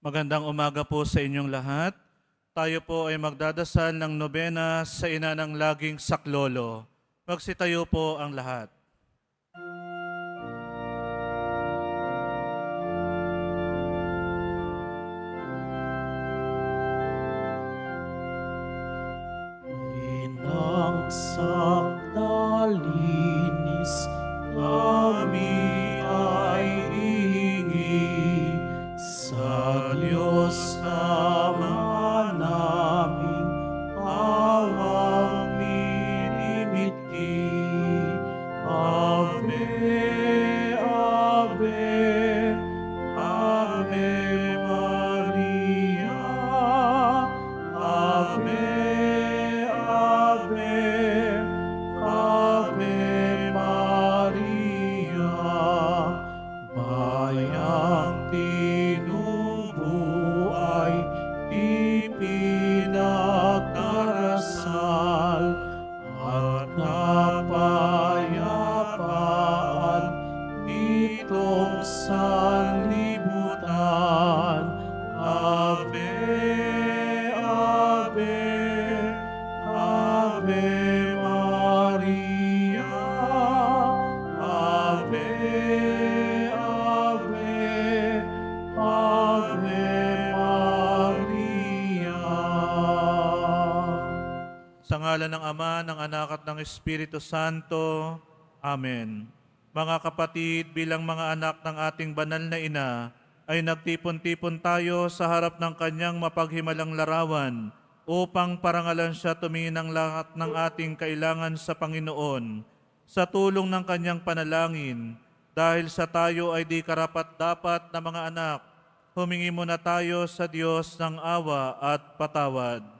Magandang umaga po sa inyong lahat. Tayo po ay magdadasal ng nobena sa ina ng laging saklolo. Magsitayo po ang lahat. um, Espiritu Santo. Amen. Mga kapatid, bilang mga anak ng ating banal na ina, ay nagtipon-tipon tayo sa harap ng kanyang mapaghimalang larawan upang parangalan siya tumingin ng lahat ng ating kailangan sa Panginoon sa tulong ng kanyang panalangin. Dahil sa tayo ay di karapat-dapat na mga anak, humingi muna tayo sa Diyos ng awa at patawad.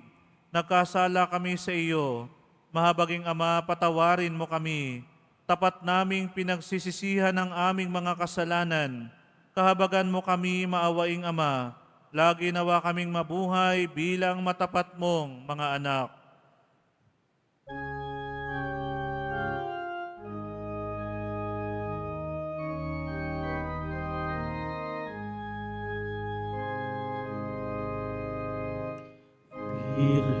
nagkasala kami sa iyo. Mahabaging Ama, patawarin mo kami. Tapat naming pinagsisisihan ang aming mga kasalanan. Kahabagan mo kami, maawaing Ama. Lagi nawa kaming mabuhay bilang matapat mong mga anak. Birheng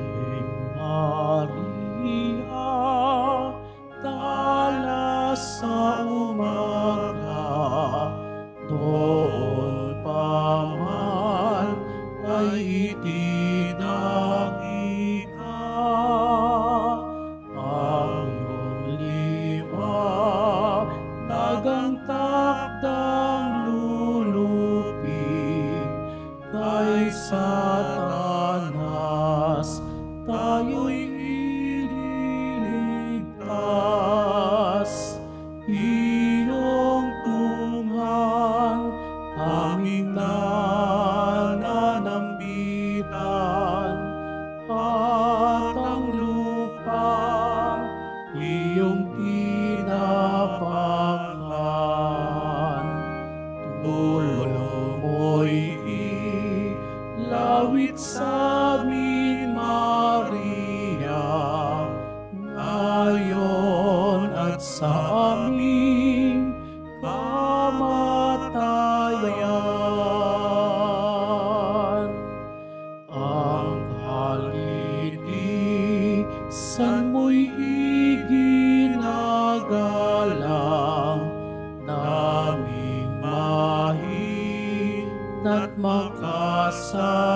mahina't makasalanan.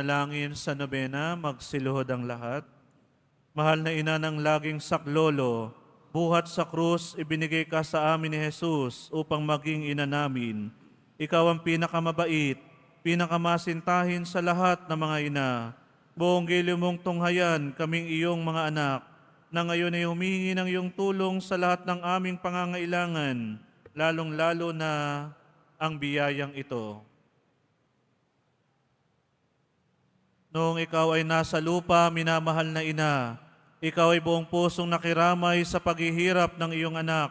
Panalangin sa nobena, magsiluhod ang lahat. Mahal na ina ng laging saklolo, buhat sa krus ibinigay ka sa amin ni Jesus upang maging ina namin. Ikaw ang pinakamabait, pinakamasintahin sa lahat ng mga ina. Buong giliw mong tunghayan kaming iyong mga anak, na ngayon ay humingi ng iyong tulong sa lahat ng aming pangangailangan, lalong-lalo na ang biyayang ito. Noong ikaw ay nasa lupa, minamahal na ina, ikaw ay buong pusong nakiramay sa paghihirap ng iyong anak.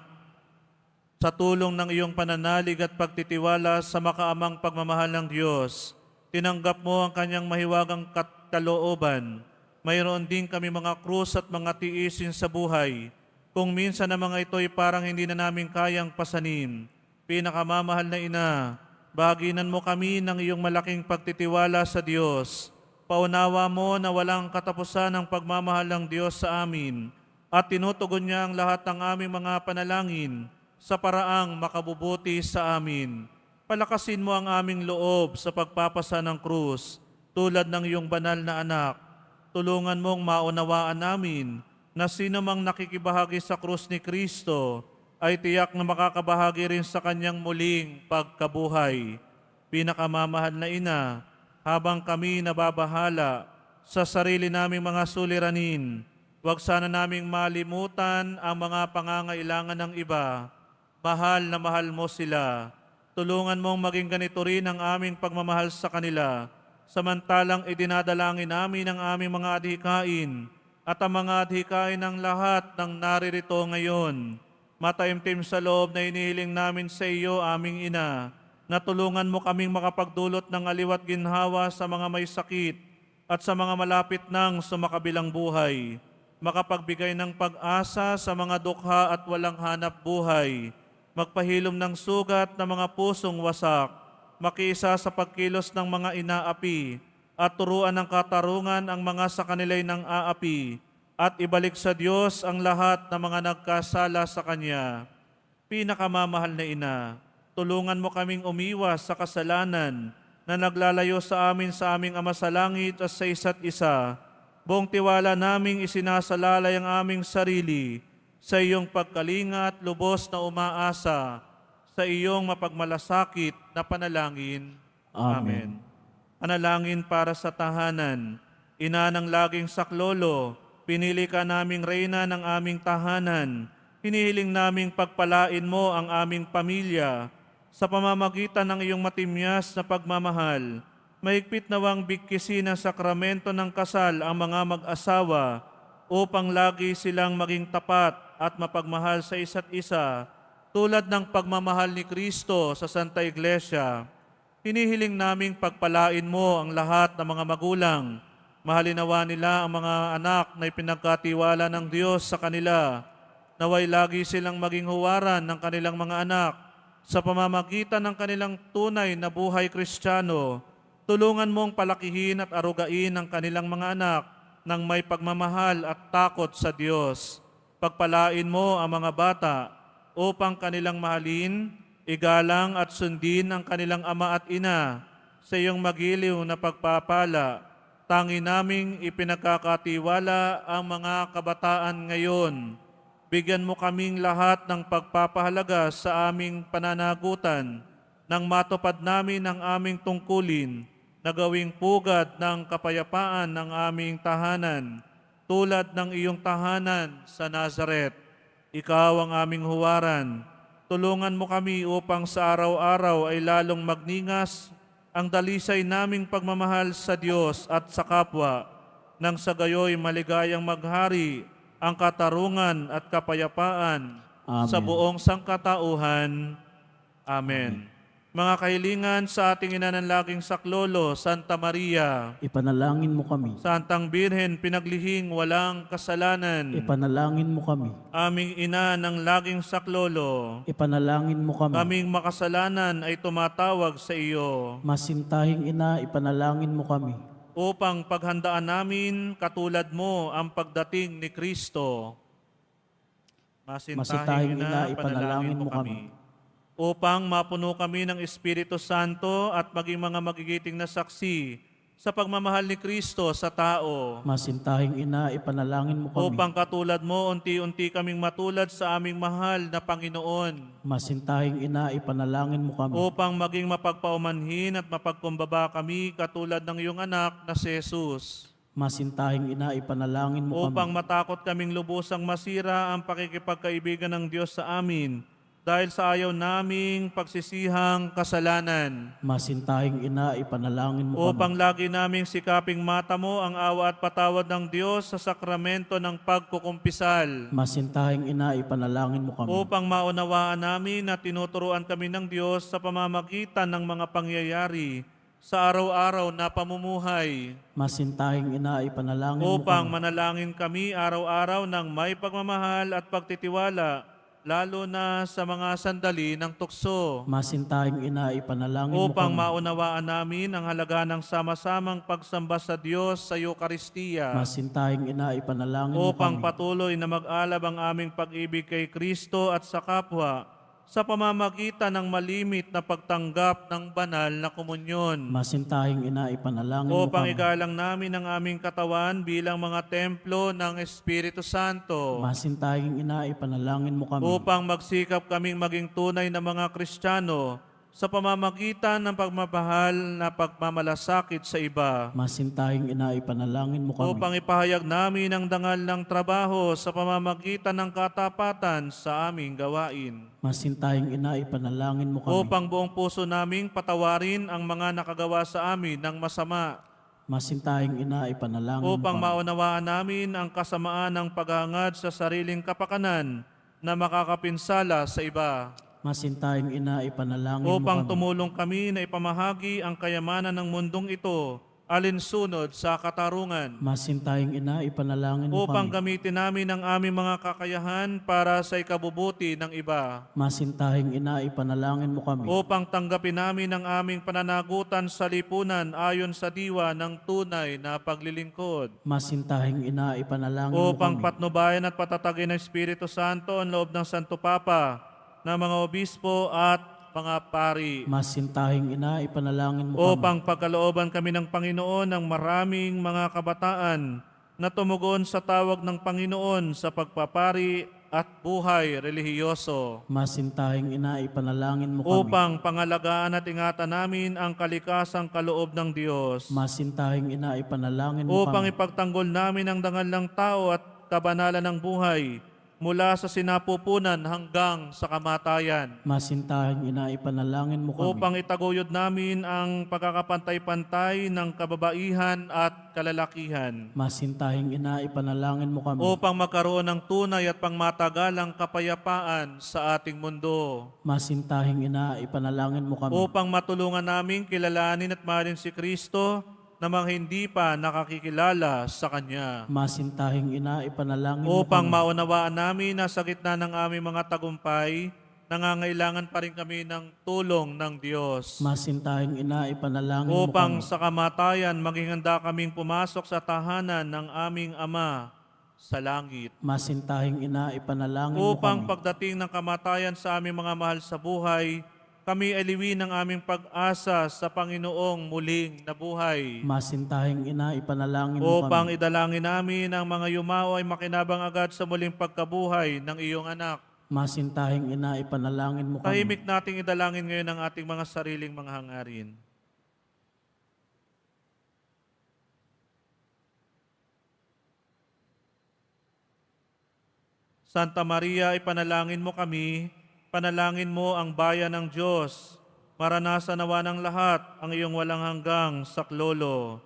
Sa tulong ng iyong pananalig at pagtitiwala sa makaamang pagmamahal ng Diyos, tinanggap mo ang kanyang mahiwagang kalooban. Mayroon din kami mga krus at mga tiisin sa buhay. Kung minsan na mga ito ay parang hindi na namin kayang pasanin. Pinakamamahal na ina, baginan mo kami ng iyong malaking pagtitiwala sa Diyos. Paunawa mo na walang katapusan ang pagmamahal ng Diyos sa amin at tinutugon niya ang lahat ng aming mga panalangin sa paraang makabubuti sa amin. Palakasin mo ang aming loob sa pagpapasa ng krus tulad ng iyong banal na anak. Tulungan mong maunawaan namin na sino mang nakikibahagi sa krus ni Kristo ay tiyak na makakabahagi rin sa kanyang muling pagkabuhay. Pinakamamahal na ina, habang kami nababahala sa sarili naming mga suliranin, huwag sana naming malimutan ang mga pangangailangan ng iba. Mahal na mahal mo sila. Tulungan mong maging ganito rin ang aming pagmamahal sa kanila, samantalang idinadalangin namin ang aming mga adhikain at ang mga adhikain ng lahat ng naririto ngayon. Mataimtim sa loob na inihiling namin sa iyo, aming ina, na tulungan mo kaming makapagdulot ng aliwat ginhawa sa mga may sakit at sa mga malapit ng sumakabilang buhay, makapagbigay ng pag-asa sa mga dukha at walang hanap buhay, magpahilom ng sugat ng mga pusong wasak, makiisa sa pagkilos ng mga inaapi, at turuan ng katarungan ang mga sa kanila'y ng aapi, at ibalik sa Diyos ang lahat ng mga nagkasala sa Kanya. Pinakamamahal na ina, tulungan mo kaming umiwas sa kasalanan na naglalayo sa amin sa aming Ama sa Langit at sa isa't isa. Buong tiwala naming isinasalalay ang aming sarili sa iyong pagkalinga at lubos na umaasa sa iyong mapagmalasakit na panalangin. Amen. Panalangin para sa tahanan. Ina ng laging saklolo, pinili ka naming reyna ng aming tahanan. Hinihiling naming pagpalain mo ang aming pamilya sa pamamagitan ng iyong matimyas na pagmamahal. Mahigpit nawang bigkisin ng sakramento ng kasal ang mga mag-asawa upang lagi silang maging tapat at mapagmahal sa isa't isa tulad ng pagmamahal ni Kristo sa Santa Iglesia. Hinihiling naming pagpalain mo ang lahat ng mga magulang. Mahalinawa nila ang mga anak na ipinagkatiwala ng Diyos sa kanila. Naway lagi silang maging huwaran ng kanilang mga anak sa pamamagitan ng kanilang tunay na buhay kristyano. Tulungan mong palakihin at arugain ang kanilang mga anak ng may pagmamahal at takot sa Diyos. Pagpalain mo ang mga bata upang kanilang mahalin, igalang at sundin ang kanilang ama at ina sa iyong magiliw na pagpapala. Tangi naming ipinagkakatiwala ang mga kabataan ngayon. Bigyan mo kaming lahat ng pagpapahalaga sa aming pananagutan nang matupad namin ang aming tungkulin na gawing pugad ng kapayapaan ng aming tahanan tulad ng iyong tahanan sa Nazaret. Ikaw ang aming huwaran. Tulungan mo kami upang sa araw-araw ay lalong magningas ang dalisay naming pagmamahal sa Diyos at sa kapwa, nang sa gayoy maligayang maghari ang katarungan at kapayapaan Amen. sa buong sangkatauhan. Amen. Mga kahilingan sa ating ina ng laging saklolo, Santa Maria, Ipanalangin mo kami. Santang Birhen, pinaglihing walang kasalanan, Ipanalangin mo kami. aming ina ng laging saklolo, Ipanalangin mo kami. kaming makasalanan ay tumatawag sa iyo Masintahing ina, ipanalangin mo kami. Upang paghandaan namin katulad mo ang pagdating ni Kristo. Ina, ina, ipanalangin panalangin mo kami. Upang mapuno kami ng Espiritu Santo at maging mga magigiting na saksi sa pagmamahal ni Kristo sa tao. Masintahing ina, ipanalangin mo kami. Upang katulad mo, unti-unti kaming matulad sa aming mahal na Panginoon. Masintahing ina, ipanalangin mo kami. Upang maging mapagpaumanhin at mapagkumbaba kami katulad ng iyong anak na si Jesus. Masintahing ina, ipanalangin mo Upang kami. matakot kaming lubusang masira ang pakikipagkaibigan ng Diyos sa amin dahil sa ayaw naming pagsisihang kasalanan. Masintahing ina, ipanalangin mo kami. Upang lagi naming sikaping mata mo ang awa at patawad ng Diyos sa sakramento ng pagkukumpisal. Masintahing ina, ipanalangin mo kami. Upang maunawaan namin na tinuturuan kami ng Diyos sa pamamagitan ng mga pangyayari sa araw-araw na pamumuhay. Masintahing ina, ipanalangin mo Upang kami. manalangin kami araw-araw ng may pagmamahal at pagtitiwala, lalo na sa mga sandali ng tukso. Masintahing ina, ipanalangin mo Upang kami. maunawaan namin ang halaga ng sama-samang pagsamba sa Diyos sa Eukaristiya. Masintahing ina, ipanalangin mo upang patuloy na mag-alab ang aming pag-ibig kay Kristo at sa kapwa sa pamamagitan ng malimit na pagtanggap ng banal na komunyon. Masintahing ina, ipanalangin mo Upang kami. igalang namin ang aming katawan bilang mga templo ng Espiritu Santo. Masintahing ina, ipanalangin mo kami. Upang magsikap kaming maging tunay na mga Kristiyano sa pamamagitan ng pagmamahal na pagmamalasakit sa iba. Masintahing ina, ipanalangin mo kami. upang ipahayag namin ang dangal ng trabaho sa pamamagitan ng katapatan sa aming gawain. Masintahing ina, ipanalangin mo kami. Upang buong puso naming patawarin ang mga nakagawa sa amin ng masama. Masintahing ina, ipanalangin Upang mo kami. maunawaan namin ang kasamaan ng paghangad sa sariling kapakanan na makakapinsala sa iba. Masintahing ina, ipanalangin Upang mo kami. tumulong kami na ipamahagi ang kayamanan ng mundong ito alinsunod sa katarungan. Masintahing ina, ipanalangin mo upang kami. gamitin namin ang aming mga kakayahan para sa ikabubuti ng iba, Masintahing ina, ipanalangin mo kami. upang tanggapin namin ang aming pananagutan sa lipunan ayon sa diwa ng tunay na paglilingkod, Masintahing ina, ipanalangin mo upang kami. patnubayan at patatagin ng Espiritu Santo ang loob ng Santo Papa, ng mga obispo at mga pari, Masintahing ina, ipanalangin mo kami. upang pagkalooban kami ng Panginoon ng maraming mga kabataan na tumugon sa tawag ng Panginoon sa pagpapari at buhay relihiyoso Masintahing ina, ipanalangin mo kami. upang pangalagaan at ingatan namin ang kalikasang kaloob ng Diyos Masintahing ina, ipanalangin mo upang kami. ipagtanggol namin ang dangal ng tao at kabanalan ng buhay mula sa sinapupunan hanggang sa kamatayan Masintahing ina, ipanalangin mo kami. upang itaguyod namin ang pagkakapantay-pantay ng kababaihan at kalalakihan Masintahing ina, ipanalangin mo kami. upang magkaroon ng tunay at pangmatagalang kapayapaan sa ating mundo Masintahing ina, ipanalangin mo kami. upang matulungan namin kilalanin at mahalin si Kristo na mga hindi pa nakakikilala sa Kanya Masintahing ina, ipanalangin mo upang kami. maunawaan namin na sa gitna ng aming mga tagumpay, nangangailangan pa rin kami ng tulong ng Diyos. Masintahing ina, ipanalangin mo upang kami. sa kamatayan maging handa kaming pumasok sa tahanan ng aming Ama sa langit. Masintahing ina, ipanalangin mo Upang kami. pagdating ng kamatayan sa aming mga mahal sa buhay, kami aliwin ng aming pag-asa sa Panginoong muling nabuhay. Masintahing ina, ipanalangin mo Upang kami. idalangin namin ang mga yumao ay makinabang agad sa muling pagkabuhay ng iyong anak. Masintahing ina, ipanalangin mo kami. Tahimik nating idalangin ngayon ang ating mga sariling mga hangarin. Santa Maria, ipanalangin mo kami, panalangin mo ang bayan ng Diyos, maranasan nawa ng lahat ang iyong walang hanggang saklolo.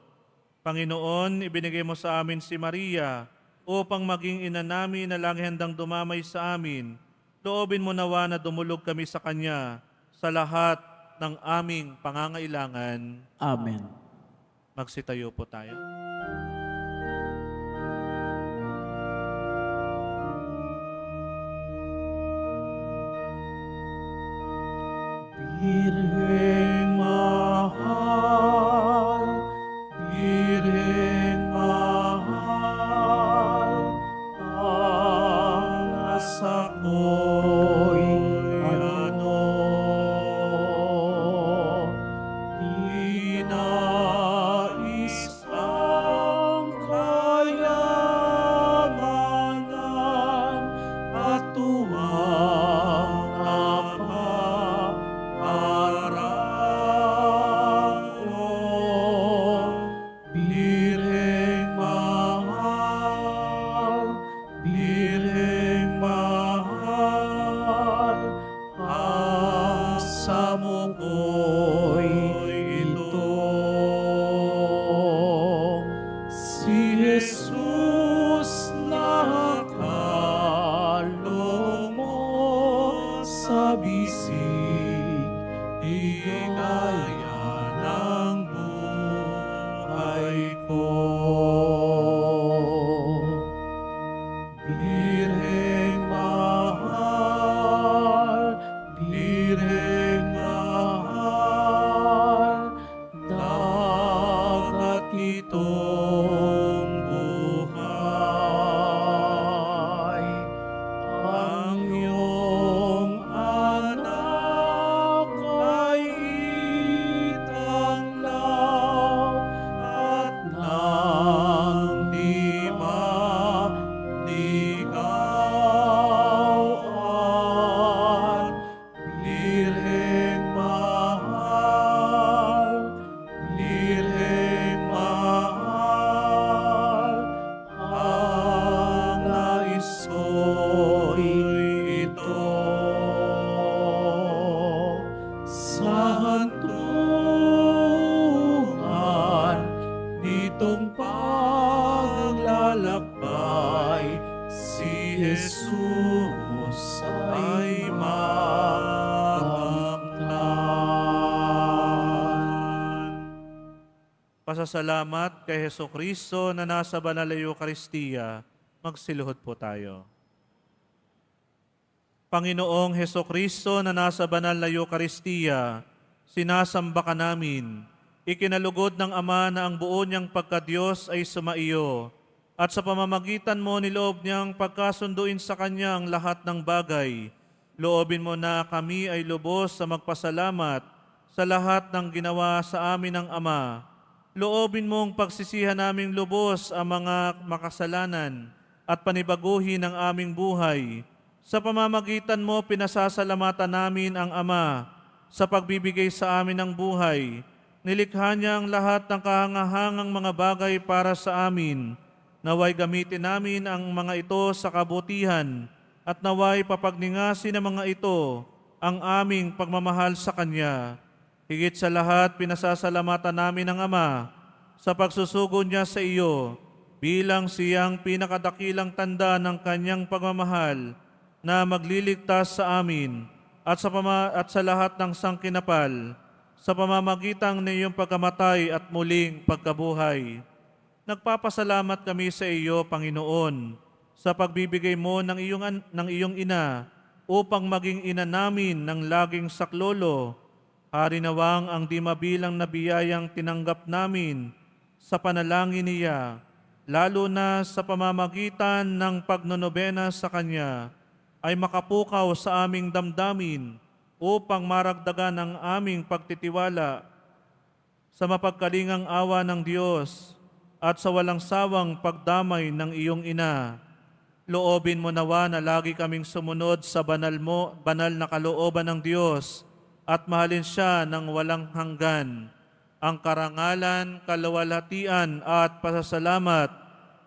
Panginoon, ibinigay mo sa amin si Maria upang maging ina namin na lagi handang dumamay sa amin. Loobin mo nawa na dumulog kami sa Kanya sa lahat ng aming pangangailangan. Amen. Magsitayo po tayo. Birheng mahal, Sa hantungan nitong paglalakbay, si Jesus ay makamtan. Pasasalamat kay Heso Kristo na nasa banal na Eucharistia, magsiluhod po tayo. Panginoong Heso Kristo na nasa banal na Eucharistia, sinasamba ka namin, ikinalugod ng Ama na ang buo niyang pagkadiyos ay sumaiyo, at sa pamamagitan mo niloob niyang pagkasunduin sa Kanya ang lahat ng bagay. Loobin mo na kami ay lubos sa magpasalamat sa lahat ng ginawa sa amin ng Ama. Loobin mong pagsisihan naming lubos ang mga makasalanan at panibaguhin ang aming buhay. Sa pamamagitan mo, pinasasalamatan namin ang Ama sa pagbibigay sa amin ng buhay. Nilikha niya ang lahat ng kahangahangang mga bagay para sa amin. Naway gamitin namin ang mga ito sa kabutihan at naway papagningasin ng mga ito ang aming pagmamahal sa Kanya. Higit sa lahat, pinasasalamatan namin ang Ama sa pagsusugo niya sa iyo bilang siyang pinakadakilang tanda ng kanyang pagmamahal na magliligtas sa amin at sa, pama- at sa lahat ng sangkinapal sa pamamagitan ng iyong pagkamatay at muling pagkabuhay. Nagpapasalamat kami sa iyo, Panginoon, sa pagbibigay mo ng iyong, ng iyong ina upang maging ina namin ng laging saklolo. Harinawang ang di mabilang na biyayang tinanggap namin sa panalangin niya, lalo na sa pamamagitan ng pagnonobena sa Kanya, ay makapukaw sa aming damdamin upang maragdagan ang aming pagtitiwala sa mapagkalingang awa ng Diyos at sa walang sawang pagdamay ng iyong ina. Loobin mo nawa na lagi kaming sumunod sa banal mo, banal na kalooban ng Diyos at mahalin siya ng walang hanggan. Ang karangalan, kalawalhatian at pasasalamat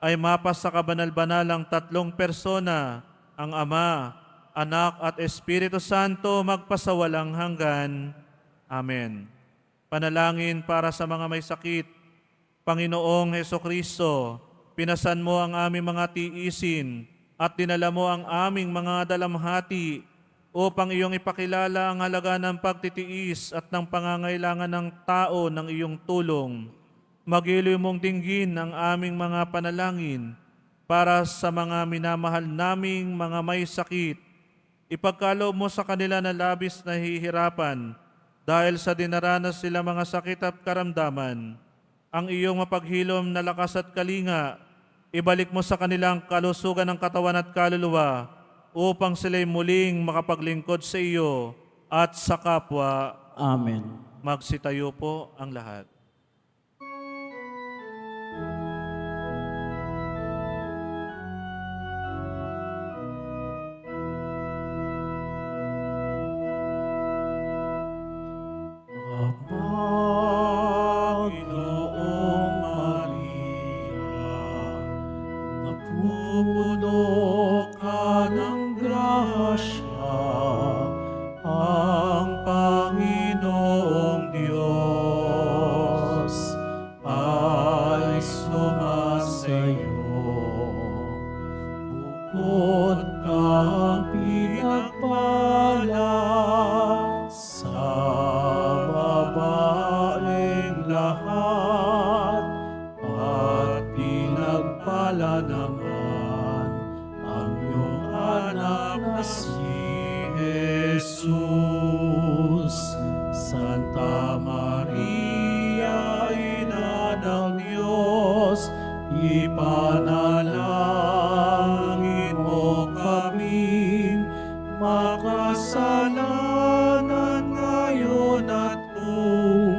ay mapas sa kabanal-banalang tatlong persona, ang Ama, Anak at Espiritu Santo magpasawalang hanggan. Amen. Panalangin para sa mga may sakit, Panginoong Heso Kristo, pinasan mo ang aming mga tiisin at dinala mo ang aming mga dalamhati upang iyong ipakilala ang halaga ng pagtitiis at ng pangangailangan ng tao ng iyong tulong. Magiliw mong dinggin ang aming mga panalangin para sa mga minamahal naming mga may sakit. Ipagkaloob mo sa kanila na labis na hihirapan dahil sa dinaranas sila mga sakit at karamdaman ang iyong mapaghilom na lakas at kalinga, ibalik mo sa kanilang kalusugan ng katawan at kaluluwa upang sila'y muling makapaglingkod sa iyo at sa kapwa. Amen. Magsitayo po ang lahat. Ipanalangin mo kaming makasalanan ngayon at kung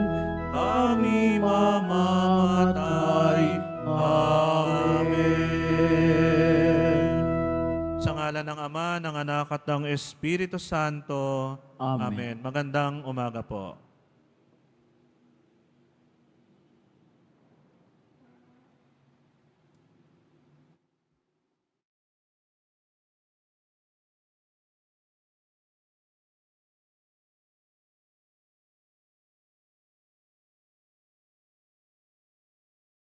kami mamamatay. Amen. Sa ngala ng Ama, ng Anak at ng Espiritu Santo. Amen. Magandang umaga po.